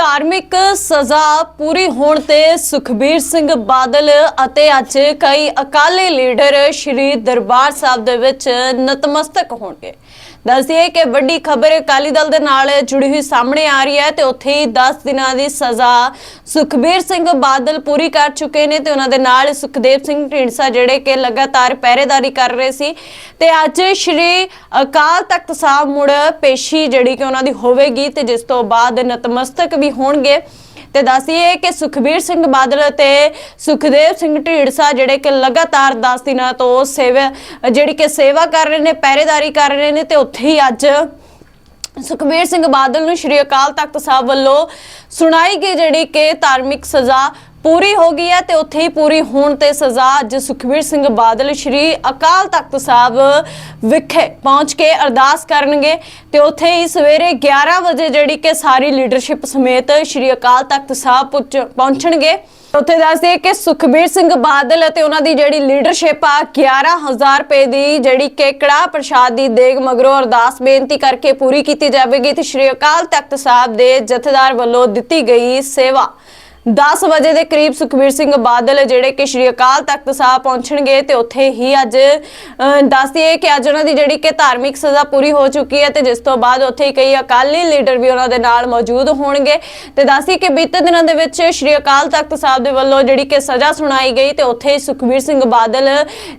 ਧਾਰਮਿਕ ਸਜ਼ਾ ਪੂਰੀ ਹੋਣ ਤੇ ਸੁਖਬੀਰ ਸਿੰਘ ਬਾਦਲ ਅਤੇ ਅੱਜ ਕਈ ਅਕਾਲੀ ਲੀਡਰ ਸ਼੍ਰੀ ਦਰਬਾਰ ਸਾਹਿਬ ਦੇ ਵਿੱਚ ਨਤਮਸਤਕ ਹੋਣਗੇ। ਦੱਸਦੀਏ ਕਿ ਵੱਡੀ ਖਬਰ ਅਕਾਲੀ ਦਲ ਦੇ ਨਾਲ ਜੁੜੀ ਹੋਈ ਸਾਹਮਣੇ ਆ ਰਹੀ ਹੈ ਤੇ ਉੱਥੇ ਹੀ 10 ਦਿਨਾਂ ਦੀ ਸਜ਼ਾ ਸੁਖਬੀਰ ਸਿੰਘ ਬਾਦਲ ਪੂਰੀ ਕਰ ਚੁੱਕੇ ਨੇ ਤੇ ਉਹਨਾਂ ਦੇ ਨਾਲ ਸੁਖਦੇਵ ਸਿੰਘ ਢੀਂਡਸਾ ਜਿਹੜੇ ਕਿ ਲਗਾਤਾਰ ਪਹਿਰੇਦਾਰੀ ਕਰ ਰਹੇ ਸੀ। ਤੇ ਅੱਜ ਸ਼੍ਰੀ ਅਕਾਲ ਤਖਤ ਸਾਹਿਬ ਮੁੜ ਪੇਸ਼ੀ ਜਿਹੜੀ ਕਿ ਉਹਨਾਂ ਦੀ ਹੋਵੇਗੀ ਤੇ ਜਿਸ ਤੋਂ ਬਾਅਦ ਨਤਮਸਤਕ ਵੀ ਹੋਣਗੇ। ਤੇ ਦੱਸੀਏ ਕਿ ਸੁਖਬੀਰ ਸਿੰਘ ਬਾਦਲ ਅਤੇ ਸੁਖਦੇਵ ਸਿੰਘ ਢੀਂਡਸਾ ਜਿਹੜੇ ਕਿ ਲਗਾਤਾਰ 10 ਦਿਨਾਂ ਤੋਂ ਸੇਵਾ, ਜਿਹੜੀ ਕਿ ਸੇਵਾ ਕਰ ਰਹੇ ਨੇ, ਪਹਿਰੇਦਾਰੀ ਕਰ ਰਹੇ ਨੇ, ਤੇ ਉੱਥੇ ਹੀ ਅੱਜ ਸੁਖਬੀਰ ਸਿੰਘ ਬਾਦਲ ਨੂੰ ਸ਼੍ਰੀ ਅਕਾਲ ਤਖਤ ਸਾਹਿਬ ਵੱਲੋਂ ਸੁਣਾਈ ਗਈ ਜਿਹੜੀ ਕਿ ਧਾਰਮਿਕ ਸਜ਼ਾ ਪੂਰੀ ਹੋ ਗਈ ਹੈ ਤੇ ਉੱਥੇ ਹੀ ਪੂਰੀ ਹੋਣ ਤੇ ਸਜ਼ਾ ਅੱਜ ਸੁਖਬੀਰ ਸਿੰਘ ਬਾਦਲ ਸ਼੍ਰੀ ਅਕਾਲ ਤਖਤ ਸਾਹਿਬ ਵਿਖੇ ਪਹੁੰਚ ਕੇ ਅਰਦਾਸ ਕਰਨਗੇ ਤੇ ਉੱਥੇ ਹੀ ਸਵੇਰੇ 11 ਵਜੇ ਜਿਹੜੀ ਕਿ ਸਾਰੀ ਲੀਡਰਸ਼ਿਪ ਸਮੇਤ ਸ਼੍ਰੀ ਅਕਾਲ ਤਖਤ ਸਾਹਿਬ ਪਹੁੰਚਣਗੇ। ਉੱਥੇ ਦੱਸਦੇ ਕਿ ਸੁਖਬੀਰ ਸਿੰਘ ਬਾਦਲ ਅਤੇ ਉਹਨਾਂ ਦੀ ਜਿਹੜੀ ਲੀਡਰਸ਼ਿਪ ਆ 11000 ਰੁਪਏ ਦੀ ਜਿਹੜੀ ਕਿ ਕੜਾਹ ਪ੍ਰਸ਼ਾਦ ਦੀ ਦੇਗ ਮਗਰੋਂ ਅਰਦਾਸ ਬੇਨਤੀ ਕਰਕੇ ਪੂਰੀ ਕੀਤੀ ਜਾਵੇਗੀ ਤੇ ਸ਼੍ਰੀ ਅਕਾਲ ਤਖਤ ਸਾਹਿਬ ਦੇ ਜਥੇਦਾਰ ਵੱਲੋਂ ਦਿੱਤੀ ਗਈ ਸੇਵਾ। 10 ਵਜੇ ਦੇ ਕਰੀਬ ਸੁਖਬੀਰ ਸਿੰਘ ਬਾਦਲ ਜਿਹੜੇ ਕਿ ਸ਼੍ਰੀ ਅਕਾਲ ਤਖਤ ਸਾਹਿਬ ਪਹੁੰਚਣਗੇ ਤੇ ਉੱਥੇ ਹੀ ਅੱਜ ਦੱਸਦੀਏ ਕਿ ਅੱਜ ਉਹਨਾਂ ਦੀ ਜਿਹੜੀ ਕਿ ਧਾਰਮਿਕ ਸਜ਼ਾ ਪੂਰੀ ਹੋ ਚੁੱਕੀ ਹੈ ਤੇ ਜਿਸ ਤੋਂ ਬਾਅਦ ਉੱਥੇ ਹੀ ਕਈ ਅਕਾਲੀ ਲੀਡਰ ਵੀ ਉਹਨਾਂ ਦੇ ਨਾਲ ਮੌਜੂਦ ਹੋਣਗੇ। ਤੇ ਦੱਸੀਏ ਕਿ ਬੀਤੇ ਦਿਨਾਂ ਦੇ ਵਿੱਚ ਸ਼੍ਰੀ ਅਕਾਲ ਤਖਤ ਸਾਹਿਬ ਦੇ ਵੱਲੋਂ ਜਿਹੜੀ ਕਿ ਸਜ਼ਾ ਸੁਣਾਈ ਗਈ ਤੇ ਉੱਥੇ ਹੀ ਸੁਖਬੀਰ ਸਿੰਘ ਬਾਦਲ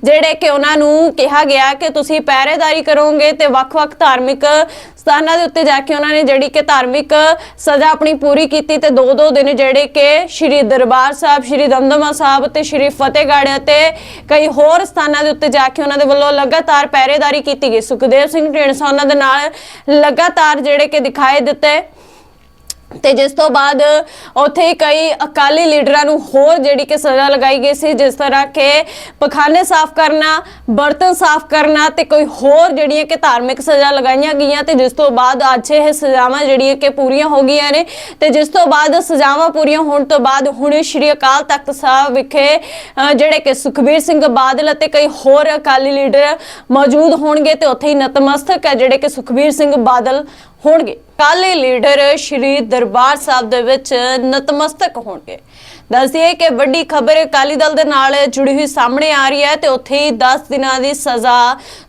ਜਿਹੜੇ ਕਿ ਉਹਨਾਂ ਨੂੰ ਕਿਹਾ ਗਿਆ ਕਿ ਤੁਸੀਂ ਪਹਿਰੇਦਾਰੀ ਕਰੋਗੇ ਤੇ ਵੱਖ-ਵੱਖ ਧਾਰਮਿਕ ਸਥਾਨਾਂ ਦੇ ਉੱਤੇ ਜਾ ਕੇ ਉਹਨਾਂ ਨੇ ਜਿਹੜੀ ਕਿ ਧਾਰਮਿਕ ਸਜ਼ਾ ਆਪਣੀ ਪੂਰੀ ਕੀਤੀ ਤੇ ਦੋ ਦੋ ਦਿਨ ਜਿਹੜੇ ਕਿ ਸ਼੍ਰੀ ਦਰਬਾਰ ਸਾਹਿਬ, ਸ਼੍ਰੀ ਦਮਦਮਾ ਸਾਹਿਬ ਤੇ ਸ਼੍ਰੀ ਫਤਿਹਗੜ੍ਹ ਅਤੇ ਕਈ ਹੋਰ ਸਥਾਨਾਂ ਦੇ ਉੱਤੇ ਜਾ ਕੇ ਉਹਨਾਂ ਦੇ ਵੱਲੋਂ ਲਗਾਤਾਰ ਪਹਿਰੇਦਾਰੀ ਕੀਤੀ ਗਈ। ਸੁਖਦੇਵ ਸਿੰਘ ਢੀਂਡਸਾ ਉਹਨਾਂ ਦੇ ਨਾਲ ਲਗਾਤਾਰ ਜਿਹੜੇ ਕਿ ਦਿਖਾਈ ਦਿੱਤੇ। ਤੇ ਜਿਸ ਤੋਂ ਬਾਅਦ ਉੱਥੇ ਹੀ ਕਈ ਅਕਾਲੀ ਲੀਡਰਾਂ ਨੂੰ ਹੋਰ ਜਿਹੜੀ ਕਿ ਸਜ਼ਾ ਲਗਾਈ ਗਈ ਸੀ, ਜਿਸ ਤਰ੍ਹਾਂ ਕਿ ਪਖਾਨੇ ਸਾਫ਼ ਕਰਨਾ, ਬਰਤਨ ਸਾਫ਼ ਕਰਨਾ ਤੇ ਕੋਈ ਹੋਰ ਜਿਹੜੀਆਂ ਕਿ ਧਾਰਮਿਕ ਸਜ਼ਾ ਲਗਾਈਆਂ ਗਈਆਂ ਤੇ ਜਿਸ ਤੋਂ ਬਾਅਦ ਅੱਜ ਇਹ ਸਜ਼ਾਵਾਂ ਜਿਹੜੀਆਂ ਕਿ ਪੂਰੀਆਂ ਹੋ ਗਈਆਂ ਨੇ ਤੇ ਜਿਸ ਤੋਂ ਬਾਅਦ ਸਜ਼ਾਵਾਂ ਪੂਰੀਆਂ ਹੋਣ ਤੋਂ ਬਾਅਦ ਹੁਣ ਸ਼੍ਰੀ ਅਕਾਲ ਤਖਤ ਸਾਹਿਬ ਵਿਖੇ ਜਿਹੜੇ ਕਿ ਸੁਖਬੀਰ ਸਿੰਘ ਬਾਦਲ ਅਤੇ ਕਈ ਹੋਰ ਅਕਾਲੀ ਲੀਡਰ ਮੌਜੂਦ ਹੋਣਗੇ ਤੇ ਉੱਥੇ ਹੀ ਨਤਮਸਤਕ ਹੈ ਜਿਹੜੇ ਕਿ ਸੁਖਬੀਰ ਸਿੰਘ ਬਾਦਲ ਹੋਣਗੇ। ਕਾਲੇ ਲੀਡਰ ਸ਼੍ਰੀ ਦਰਬਾਰ ਸਾਹਿਬ ਦੇ ਵਿੱਚ ਨਤਮਸਤਕ ਹੋਣਗੇ। ਦੱਸਦੀਏ ਕਿ ਵੱਡੀ ਖਬਰ ਅਕਾਲੀ ਦਲ ਦੇ ਨਾਲ ਜੁੜੀ ਹੋਈ ਸਾਹਮਣੇ ਆ ਰਹੀ ਹੈ ਤੇ ਉੱਥੇ ਹੀ 10 ਦਿਨਾਂ ਦੀ ਸਜ਼ਾ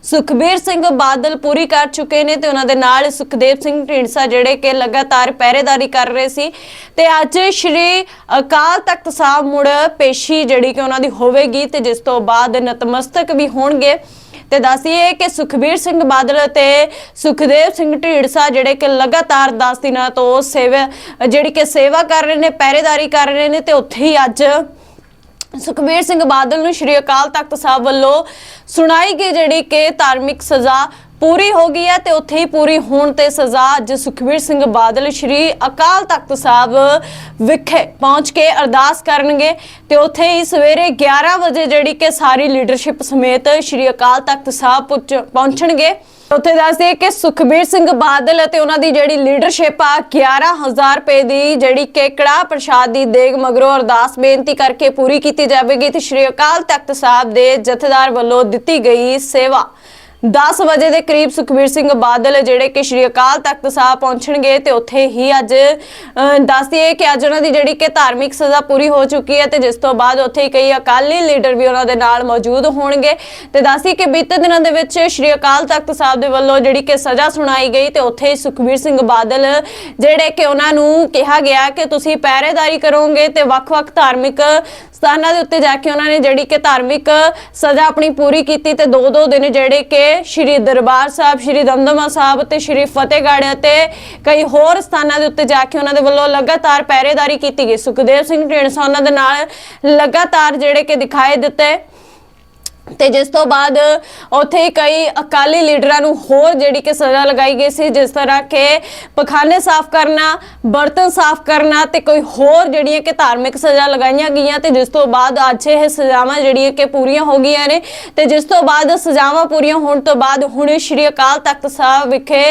ਸੁਖਬੀਰ ਸਿੰਘ ਬਾਦਲ ਪੂਰੀ ਕਰ ਚੁੱਕੇ ਨੇ ਤੇ ਉਹਨਾਂ ਦੇ ਨਾਲ ਸੁਖਦੇਵ ਸਿੰਘ ਢੀਂਡਸਾ ਜਿਹੜੇ ਕਿ ਲਗਾਤਾਰ ਪਹਿਰੇਦਾਰੀ ਕਰ ਰਹੇ ਸੀ। ਤੇ ਅੱਜ ਸ਼੍ਰੀ ਅਕਾਲ ਤਖਤ ਸਾਹਿਬ ਮੁੜ ਪੇਸ਼ੀ ਜਿਹੜੀ ਕਿ ਉਹਨਾਂ ਦੀ ਹੋਵੇਗੀ ਤੇ ਜਿਸ ਤੋਂ ਬਾਅਦ ਨਤਮਸਤਕ ਵੀ ਹੋਣਗੇ। ਤੇ ਦੱਸੀਏ ਕਿ ਸੁਖਬੀਰ ਸਿੰਘ ਬਾਦਲ ਅਤੇ ਸੁਖਦੇਵ ਸਿੰਘ ਢੀੜਸਾ ਜਿਹੜੇ ਕਿ ਲਗਾਤਾਰ 10 ਦਿਨਾਂ ਤੋਂ ਸੇਵਾ, ਜਿਹੜੀ ਕਿ ਸੇਵਾ ਕਰ ਰਹੇ ਨੇ, ਪਹਿਰੇਦਾਰੀ ਕਰ ਰਹੇ ਨੇ ਤੇ ਉੱਥੇ ਹੀ ਅੱਜ ਸੁਖਬੀਰ ਸਿੰਘ ਬਾਦਲ ਨੂੰ ਸ਼੍ਰੀ ਅਕਾਲ ਤਖਤ ਸਾਹਿਬ ਵੱਲੋਂ ਸੁਣਾਈ ਗਈ ਜਿਹੜੀ ਕਿ ਧਾਰਮਿਕ ਸਜ਼ਾ ਪੂਰੀ ਹੋ ਗਈ ਹੈ ਤੇ ਉੱਥੇ ਹੀ ਪੂਰੀ ਹੋਣ ਤੇ ਸਜ਼ਾ ਅੱਜ ਸੁਖਬੀਰ ਸਿੰਘ ਬਾਦਲ ਸ਼੍ਰੀ ਅਕਾਲ ਤਖਤ ਸਾਹਿਬ ਵਿਖੇ ਪਹੁੰਚ ਕੇ ਅਰਦਾਸ ਕਰਨਗੇ ਤੇ ਉੱਥੇ ਹੀ ਸਵੇਰੇ 11 ਵਜੇ ਜਿਹੜੀ ਕਿ ਸਾਰੀ ਲੀਡਰਸ਼ਿਪ ਸਮੇਤ ਸ਼੍ਰੀ ਅਕਾਲ ਤਖਤ ਸਾਹਿਬ ਪਹੁੰਚਣਗੇ। ਉੱਥੇ ਦੱਸਦੇ ਕਿ ਸੁਖਬੀਰ ਸਿੰਘ ਬਾਦਲ ਅਤੇ ਉਹਨਾਂ ਦੀ ਜਿਹੜੀ ਲੀਡਰਸ਼ਿਪ ਆ 11000 ਰੁਪਏ ਦੀ ਜਿਹੜੀ ਕਿ ਕੜਾਹ ਪ੍ਰਸ਼ਾਦ ਦੀ ਦੇਗ ਮਗਰੋਂ ਅਰਦਾਸ ਬੇਨਤੀ ਕਰਕੇ ਪੂਰੀ ਕੀਤੀ ਜਾਵੇਗੀ ਤੇ ਸ਼੍ਰੀ ਅਕਾਲ ਤਖਤ ਸਾਹਿਬ ਦੇ ਜਥੇਦਾਰ ਵੱਲੋਂ ਦਿੱਤੀ ਗਈ ਸੇਵਾ। 10 ਵਜੇ ਦੇ ਕਰੀਬ ਸੁਖਬੀਰ ਸਿੰਘ ਬਾਦਲ ਜਿਹੜੇ ਕਿ ਸ਼੍ਰੀ ਅਕਾਲ ਤਖਤ ਸਾਹਿਬ ਪਹੁੰਚਣਗੇ ਤੇ ਉੱਥੇ ਹੀ ਅੱਜ ਦੱਸਦੀਏ ਕਿ ਅੱਜ ਉਹਨਾਂ ਦੀ ਜਿਹੜੀ ਕਿ ਧਾਰਮਿਕ ਸਜ਼ਾ ਪੂਰੀ ਹੋ ਚੁੱਕੀ ਹੈ ਤੇ ਜਿਸ ਤੋਂ ਬਾਅਦ ਉੱਥੇ ਹੀ ਕਈ ਅਕਾਲੀ ਲੀਡਰ ਵੀ ਉਹਨਾਂ ਦੇ ਨਾਲ ਮੌਜੂਦ ਹੋਣਗੇ। ਤੇ ਦੱਸਦੀ ਕਿ ਬੀਤੇ ਦਿਨਾਂ ਦੇ ਵਿੱਚ ਸ਼੍ਰੀ ਅਕਾਲ ਤਖਤ ਸਾਹਿਬ ਦੇ ਵੱਲੋਂ ਜਿਹੜੀ ਕਿ ਸਜ਼ਾ ਸੁਣਾਈ ਗਈ ਤੇ ਉੱਥੇ ਹੀ ਸੁਖਬੀਰ ਸਿੰਘ ਬਾਦਲ ਜਿਹੜੇ ਕਿ ਉਹਨਾਂ ਨੂੰ ਕਿਹਾ ਗਿਆ ਕਿ ਤੁਸੀਂ ਪਹਿਰੇਦਾਰੀ ਕਰੋਗੇ ਤੇ ਵੱਖ-ਵੱਖ ਧਾਰਮਿਕ ਸਥਾਨਾਂ ਦੇ ਉੱਤੇ ਜਾ ਕੇ ਉਹਨਾਂ ਨੇ ਜਿਹੜੀ ਕਿ ਧਾਰਮਿਕ ਸਜ਼ਾ ਆਪਣੀ ਪੂਰੀ ਕੀਤੀ ਤੇ ਦੋ ਦੋ ਦਿਨ ਜਿਹੜੇ ਕਿ ਸ਼੍ਰੀ ਦਰਬਾਰ ਸਾਹਿਬ, ਸ਼੍ਰੀ ਦਮਦਮਾ ਸਾਹਿਬ ਤੇ ਸ਼੍ਰੀ ਫਤਿਹਗੜ੍ਹ ਅਤੇ ਕਈ ਹੋਰ ਸਥਾਨਾਂ ਦੇ ਉੱਤੇ ਜਾ ਕੇ ਉਹਨਾਂ ਦੇ ਵੱਲੋਂ ਲਗਾਤਾਰ ਪਹਿਰੇਦਾਰੀ ਕੀਤੀ ਗਈ। ਸੁਖਦੇਵ ਸਿੰਘ ਢੀਂਡਸਾ ਉਹਨਾਂ ਦੇ ਨਾਲ ਲਗਾਤਾਰ ਜਿਹੜੇ ਕਿ ਦਿਖਾਈ ਦਿੱਤੇ। ਤੇ ਜਿਸ ਤੋਂ ਬਾਅਦ ਉੱਥੇ ਹੀ ਕਈ ਅਕਾਲੀ ਲੀਡਰਾਂ ਨੂੰ ਹੋਰ ਜਿਹੜੀ ਕਿ ਸਜ਼ਾ ਲਗਾਈ ਗਈ ਸੀ, ਜਿਸ ਤਰ੍ਹਾਂ ਕਿ ਪਖਾਨੇ ਸਾਫ਼ ਕਰਨਾ, ਬਰਤਨ ਸਾਫ਼ ਕਰਨਾ ਤੇ ਕੋਈ ਹੋਰ ਜਿਹੜੀਆਂ ਕਿ ਧਾਰਮਿਕ ਸਜ਼ਾ ਲਗਾਈਆਂ ਗਈਆਂ ਤੇ ਜਿਸ ਤੋਂ ਬਾਅਦ ਅੱਜ ਇਹ ਸਜ਼ਾਵਾਂ ਜਿਹੜੀਆਂ ਕਿ ਪੂਰੀਆਂ ਹੋ ਗਈਆਂ ਨੇ ਤੇ ਜਿਸ ਤੋਂ ਬਾਅਦ ਸਜ਼ਾਵਾਂ ਪੂਰੀਆਂ ਹੋਣ ਤੋਂ ਬਾਅਦ ਹੁਣ ਸ਼੍ਰੀ ਅਕਾਲ ਤਖਤ ਸਾਹਿਬ ਵਿਖੇ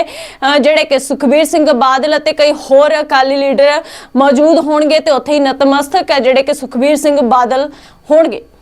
ਜਿਹੜੇ ਕਿ ਸੁਖਬੀਰ ਸਿੰਘ ਬਾਦਲ ਅਤੇ ਕਈ ਹੋਰ ਅਕਾਲੀ ਲੀਡਰ ਮੌਜੂਦ ਹੋਣਗੇ ਤੇ ਉੱਥੇ ਹੀ ਨਤਮਸਤਕ ਹੈ ਜਿਹੜੇ ਕਿ ਸੁਖਬੀਰ ਸਿੰਘ ਬਾਦਲ ਹੋਣਗੇ।